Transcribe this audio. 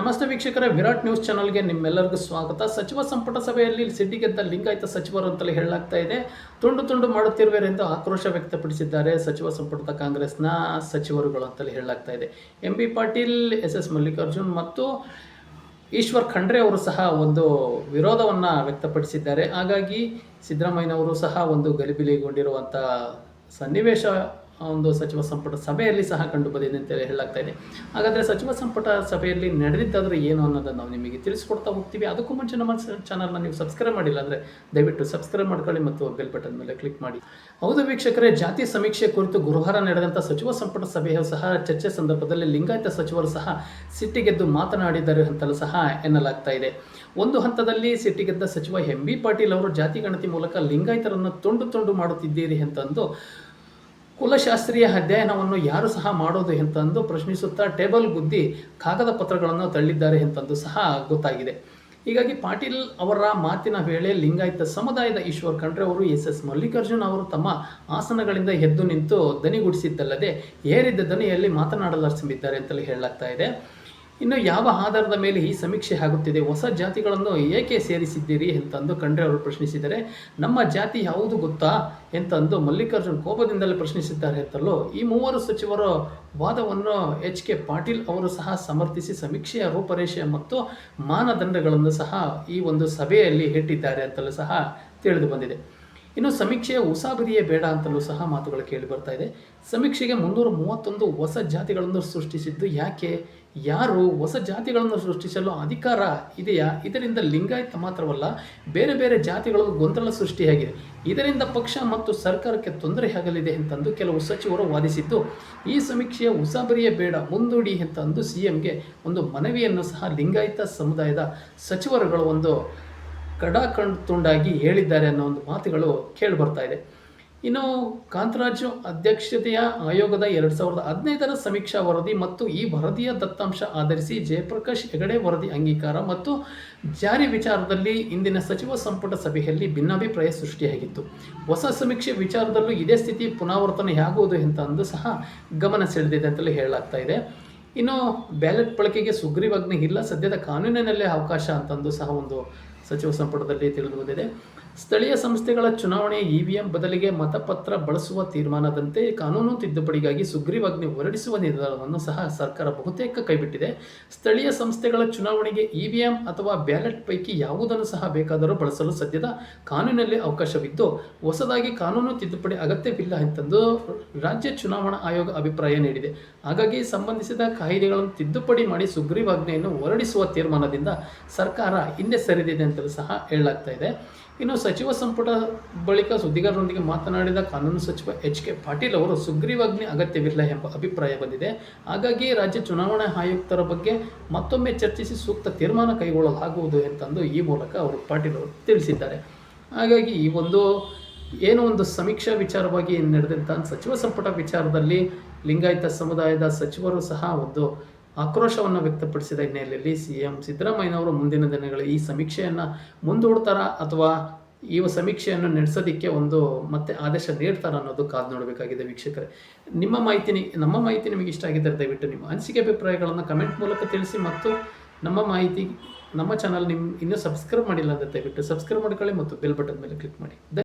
ನಮಸ್ತೆ ವೀಕ್ಷಕರೇ, ವಿರಾಟ್ ನ್ಯೂಸ್ ಚಾನಲ್ಗೆ ನಿಮ್ಮೆಲ್ಲರಿಗೂ ಸ್ವಾಗತ. ಸಚಿವ ಸಂಪುಟ ಸಭೆಯಲ್ಲಿ ಸಿಟ್ಟಿಗೆದ್ದ ಲಿಂಗಾಯತ ಸಚಿವರು ಅಂತಲೇ ಹೇಳಲಾಗ್ತಾ ಇದೆ. ತುಂಡು ತುಂಡು ಮಾಡುತ್ತಿರುವೆ ಆಕ್ರೋಶ ವ್ಯಕ್ತಪಡಿಸಿದ್ದಾರೆ ಸಚಿವ ಸಂಪುಟದ ಕಾಂಗ್ರೆಸ್ನ ಸಚಿವರುಗಳು ಅಂತಲೇ ಹೇಳಲಾಗ್ತಾ ಇದೆ. M B Patil, S S Mallikarjun ಮತ್ತು ಈಶ್ವರ್ ಖಂಡ್ರೆ ಅವರು ಸಹ ಒಂದು ವಿರೋಧವನ್ನು ವ್ಯಕ್ತಪಡಿಸಿದ್ದಾರೆ. ಹಾಗಾಗಿ ಸಿದ್ದರಾಮಯ್ಯನವರು ಸಹ ಒಂದು ಗಲಿಬಿಲಿಗೊಂಡಿರುವಂಥ ಸನ್ನಿವೇಶ ಒಂದು ಸಚಿವ ಸಂಪುಟ ಸಭೆಯಲ್ಲಿ ಸಹ ಕಂಡು ಬಂದಿದೆ ಅಂತೇಳಿ ಹೇಳಲಾಗ್ತಾ ಇದೆ. ಹಾಗಾದರೆ ಸಚಿವ ಸಂಪುಟ ಸಭೆಯಲ್ಲಿ ನಡೆದಿದ್ದಾದರೆ ಏನು ಅನ್ನೋದನ್ನು ನಾವು ನಿಮಗೆ ತಿಳಿಸ್ಕೊಡ್ತಾ ಹೋಗ್ತೀವಿ. ಅದಕ್ಕೂ ಮುಂಚೆ ನಮ್ಮ ಚಾನಲ್ನ ನೀವು ಸಬ್ಸ್ಕ್ರೈಬ್ ಮಾಡಿಲ್ಲ ಅಂದರೆ ದಯವಿಟ್ಟು ಸಬ್ಸ್ಕ್ರೈಬ್ ಮಾಡ್ಕೊಳ್ಳಿ ಮತ್ತು ಬೆಲ್ ಬಟನ್ ಮೇಲೆ ಕ್ಲಿಕ್ ಮಾಡಿ. ಹೌದು ವೀಕ್ಷಕರೇ, ಜಾತಿ ಸಮೀಕ್ಷೆ ಕುರಿತು ಗುರುವಾರ ನಡೆದಂಥ ಸಚಿವ ಸಂಪುಟ ಸಭೆಯು ಸಹ ಚರ್ಚೆ ಸಂದರ್ಭದಲ್ಲಿ ಲಿಂಗಾಯತ ಸಚಿವರು ಸಹ ಸಿಟ್ಟಿಗೆದ್ದು ಮಾತನಾಡಿದ್ದಾರೆ ಅಂತಲೂ ಸಹ ಎನ್ನಲಾಗ್ತಾ ಇದೆ. ಒಂದು ಹಂತದಲ್ಲಿ ಸಿಟ್ಟಿಗೆದ್ದ ಸಚಿವ ಎಂ ಬಿ ಪಾಟೀಲ್ ಅವರು ಜಾತಿ ಗಣತಿ ಮೂಲಕ ಲಿಂಗಾಯತರನ್ನು ತುಂಡು ತುಂಡು ಮಾಡುತ್ತಿದ್ದೀರಿ ಅಂತಂದು ಕುಲಶಾಸ್ತ್ರೀಯ ಅಧ್ಯಯನವನ್ನು ಯಾರು ಸಹ ಮಾಡೋದು ಎಂತಂದು ಪ್ರಶ್ನಿಸುತ್ತಾ ಟೇಬಲ್ ಗುದ್ದಿ ಕಾಗದ ಪತ್ರಗಳನ್ನು ತಳ್ಳಿದ್ದಾರೆ ಎಂತಂದು ಸಹ ಗೊತ್ತಾಗಿದೆ. ಹೀಗಾಗಿ ಪಾಟೀಲ್ ಅವರ ಮಾತಿನ ವೇಳೆ ಲಿಂಗಾಯತ ಸಮುದಾಯದ ಈಶ್ವರ್ ಖಂಡ್ರೆ ಅವರು ಎಸ್ ಎಸ್ ಮಲ್ಲಿಕಾರ್ಜುನ್ ಅವರು ತಮ್ಮ ಆಸನಗಳಿಂದ ಎದ್ದು ನಿಂತು ದನಿಗುಡಿಸಿದ್ದಲ್ಲದೆ ಏರಿದ್ದ ದನಿಯಲ್ಲಿ ಮಾತನಾಡಲಾರಂಭಿದ್ದಾರೆ ಅಂತಲೇ ಹೇಳಲಾಗ್ತಾ ಇದೆ. ಇನ್ನು ಯಾವ ಆಧಾರದ ಮೇಲೆ ಈ ಸಮೀಕ್ಷೆ ಆಗುತ್ತಿದೆ? ಹೊಸ ಜಾತಿಗಳನ್ನು ಏಕೆ ಸೇರಿಸಿದ್ದೀರಿ ಅಂತಂದು ಖಂಡ್ರೆ ಅವರು ಪ್ರಶ್ನಿಸಿದರೆ, ನಮ್ಮ ಜಾತಿ ಯಾವುದು ಗೊತ್ತಾ ಎಂತಂದು ಮಲ್ಲಿಕಾರ್ಜುನ್ ಕೋಪದಿಂದಲೇ ಪ್ರಶ್ನಿಸಿದ್ದಾರೆ ಅಂತಲೂ ಈ ಮೂವರು ಸಚಿವರ ವಾದವನ್ನು ಎಚ್ ಕೆ ಪಾಟೀಲ್ ಅವರು ಸಹ ಸಮರ್ಥಿಸಿ ಸಮೀಕ್ಷೆಯ ರೂಪರೇಷೆ ಮತ್ತು ಮಾನದಂಡಗಳನ್ನು ಸಹ ಈ ಒಂದು ಸಭೆಯಲ್ಲಿ ಇಟ್ಟಿದ್ದಾರೆ ಅಂತಲೂ ಸಹ ತಿಳಿದು ಬಂದಿದೆ. ಇನ್ನು ಸಮೀಕ್ಷೆಯ ಉಸಾಬರಿಯೇ ಬೇಡ ಅಂತಲೂ ಸಹ ಮಾತುಗಳು ಕೇಳಿ ಬರ್ತಾ ಇದೆ. ಸಮೀಕ್ಷೆಗೆ ಮುನ್ನೂರ ಮೂವತ್ತೊಂದು ಹೊಸ ಜಾತಿಗಳನ್ನು ಸೃಷ್ಟಿಸಿದ್ದು ಯಾಕೆ? ಯಾರು ಹೊಸ ಜಾತಿಗಳನ್ನು ಸೃಷ್ಟಿಸಲು ಅಧಿಕಾರ ಇದೆಯಾ? ಇದರಿಂದ ಲಿಂಗಾಯತ ಮಾತ್ರವಲ್ಲ, ಬೇರೆ ಬೇರೆ ಜಾತಿಗಳು ಗೊಂದಲ ಸೃಷ್ಟಿಯಾಗಿದೆ. ಇದರಿಂದ ಪಕ್ಷ ಮತ್ತು ಸರ್ಕಾರಕ್ಕೆ ತೊಂದರೆಯಾಗಲಿದೆ ಅಂತಂದು ಕೆಲವು ಸಚಿವರು ವಾದಿಸಿದ್ದು. ಈ ಸಮೀಕ್ಷೆಯ ಉಸಾಬರಿಯೇ ಬೇಡ, ಮುಂದೂಡಿ ಅಂತಂದು ಸಿ ಎಂಗೆ ಒಂದು ಮನವಿಯನ್ನು ಸಹ ಲಿಂಗಾಯತ ಸಮುದಾಯದ ಸಚಿವರುಗಳು ಒಂದು ಕಡಾಕಂಡ್ ತುಂಡಾಗಿ ಹೇಳಿದ್ದಾರೆ ಅನ್ನೋ ಒಂದು ಮಾತುಗಳು ಕೇಳಿ ಬರ್ತಾ ಇದೆ. ಇನ್ನು ಕಾಂತರಾಜು ಅಧ್ಯಕ್ಷತೆಯ ಆಯೋಗದ ಎರಡು ಸಾವಿರದ ಹದಿನೈದರ ಸಮೀಕ್ಷಾ ವರದಿ ಮತ್ತು ಈ ವರದಿಯ ದತ್ತಾಂಶ ಆಧರಿಸಿ ಜಯಪ್ರಕಾಶ್ ಹೆಗಡೆ ವರದಿ ಅಂಗೀಕಾರ ಮತ್ತು ಜಾರಿ ವಿಚಾರದಲ್ಲಿ ಇಂದಿನ ಸಚಿವ ಸಂಪುಟ ಸಭೆಯಲ್ಲಿ ಭಿನ್ನಾಭಿಪ್ರಾಯ ಸೃಷ್ಟಿಯಾಗಿತ್ತು. ಹೊಸ ಸಮೀಕ್ಷೆ ವಿಚಾರದಲ್ಲೂ ಇದೇ ಸ್ಥಿತಿ ಪುನರಾವರ್ತನೆಯಾಗುವುದು ಅಂತ ಅಂದು ಸಹ ಗಮನ ಸೆಳೆದಿದೆ ಅಂತಲೇ ಹೇಳಲಾಗ್ತಾ ಇದೆ. ಇನ್ನು ಬ್ಯಾಲೆಟ್ ಬಳಕೆಗೆ ಸುಗ್ರೀವಾಜ್ಞೆ ಇಲ್ಲ, ಸದ್ಯದ ಕಾನೂನಿನಲ್ಲೇ ಅವಕಾಶ ಅಂತಂದು ಸಹ ಒಂದು ಸಚಿವ ಸಂಪುಟದಲ್ಲಿ ತಿಳಿದು ಬಂದಿದೆ. ಸ್ಥಳೀಯ ಸಂಸ್ಥೆಗಳ ಚುನಾವಣೆ ಇವಿಎಂ ಬದಲಿಗೆ ಮತಪತ್ರ ಬಳಸುವ ತೀರ್ಮಾನದಂತೆ ಕಾನೂನು ತಿದ್ದುಪಡಿಗಾಗಿ ಸುಗ್ರೀವಾಜ್ಞೆ ಹೊರಡಿಸುವ ನಿರ್ಧಾರವನ್ನು ಸಹ ಸರ್ಕಾರ ಬಹುತೇಕ ಕೈಬಿಟ್ಟಿದೆ. ಸ್ಥಳೀಯ ಸಂಸ್ಥೆಗಳ ಚುನಾವಣೆಗೆ ಇವಿಎಂ ಅಥವಾ ಬ್ಯಾಲೆಟ್ ಪೈಕಿ ಯಾವುದನ್ನು ಸಹ ಬೇಕಾದರೂ ಬಳಸಲು ಸದ್ಯದ ಕಾನೂನಿನಲ್ಲಿ ಅವಕಾಶವಿದ್ದು, ಹೊಸದಾಗಿ ಕಾನೂನು ತಿದ್ದುಪಡಿ ಅಗತ್ಯವಿಲ್ಲ ಎಂತಂದು ರಾಜ್ಯ ಚುನಾವಣಾ ಆಯೋಗ ಅಭಿಪ್ರಾಯ ನೀಡಿದೆ. ಹಾಗಾಗಿ ಸಂಬಂಧಿಸಿದ ಕಾಯ್ದೆಗಳನ್ನು ತಿದ್ದುಪಡಿ ಮಾಡಿ ಸುಗ್ರೀವಾಜ್ಞೆಯನ್ನು ಹೊರಡಿಸುವ ತೀರ್ಮಾನದಿಂದ ಸರ್ಕಾರ ಹಿಂದೆ ಸರಿದಿದೆ ಅಂತಲೂ ಸಹ ಹೇಳಲಾಗ್ತಾ ಇದೆ. ಇನ್ನು ಸಚಿವ ಸಂಪುಟ ಬಳಿಕ ಸುದ್ದಿಗಾರರೊಂದಿಗೆ ಮಾತನಾಡಿದ ಕಾನೂನು ಸಚಿವ ಎಚ್ ಕೆ ಪಾಟೀಲ್ ಅವರು, ಸುಗ್ರೀವಾಜ್ಞೆ ಅಗತ್ಯವಿಲ್ಲ ಎಂಬ ಅಭಿಪ್ರಾಯ ಬಂದಿದೆ. ಹಾಗಾಗಿ ರಾಜ್ಯ ಚುನಾವಣಾ ಆಯುಕ್ತರ ಬಗ್ಗೆ ಮತ್ತೊಮ್ಮೆ ಚರ್ಚಿಸಿ ಸೂಕ್ತ ತೀರ್ಮಾನ ಕೈಗೊಳ್ಳಲಾಗುವುದು ಎಂತಂದು ಈ ಮೂಲಕ ಅವರು ಪಾಟೀಲ್ ಅವರು ತಿಳಿಸಿದ್ದಾರೆ. ಹಾಗಾಗಿ ಈ ಒಂದು, ಏನೋ ಒಂದು ಸಮೀಕ್ಷಾ ವಿಚಾರವಾಗಿ ನಡೆದಂಥ ಸಚಿವ ಸಂಪುಟ ವಿಚಾರದಲ್ಲಿ ಲಿಂಗಾಯತ ಸಮುದಾಯದ ಸಚಿವರು ಸಹ ಒಂದು ಆಕ್ರೋಶವನ್ನು ವ್ಯಕ್ತಪಡಿಸಿದ ಹಿನ್ನೆಲೆಯಲ್ಲಿ ಸಿ ಎಂ ಸಿದ್ದರಾಮಯ್ಯನವರು ಮುಂದಿನ ದಿನಗಳಲ್ಲಿ ಈ ಸಮೀಕ್ಷೆಯನ್ನು ಮುಂದೂಡ್ತಾರಾ ಅಥವಾ ಈ ಸಮೀಕ್ಷೆಯನ್ನು ನಡೆಸೋದಕ್ಕೆ ಒಂದು ಮತ್ತೆ ಆದೇಶ ನೀಡ್ತಾರ ಅನ್ನೋದು ಕಾದು ನೋಡಬೇಕಾಗಿದೆ ವೀಕ್ಷಕರೇ. ನಿಮ್ಮ ಮಾಹಿತಿನಿ ನಮ್ಮ ಮಾಹಿತಿ ನಿಮಗೆ ಇಷ್ಟ ಆಗಿದ್ದರೆ ದಯವಿಟ್ಟು ನಿಮ್ಮ ಅನಿಸಿಕೆ ಅಭಿಪ್ರಾಯಗಳನ್ನು ಕಮೆಂಟ್ ಮೂಲಕ ತಿಳಿಸಿ ಮತ್ತು ನಮ್ಮ ಮಾಹಿತಿ, ನಮ್ಮ ಚಾನಲ್ ನಿಮ್ಮ ಇನ್ನೂ ಸಬ್ಸ್ಕ್ರೈಬ್ ಮಾಡಿಲ್ಲ ಅಂದರೆ ದಯವಿಟ್ಟು ಸಬ್ಸ್ಕ್ರೈಬ್ ಮಾಡ್ಕೊಳ್ಳಿ ಮತ್ತು ಬೆಲ್ ಬಟನ್ ಮೇಲೆ ಕ್ಲಿಕ್ ಮಾಡಿ.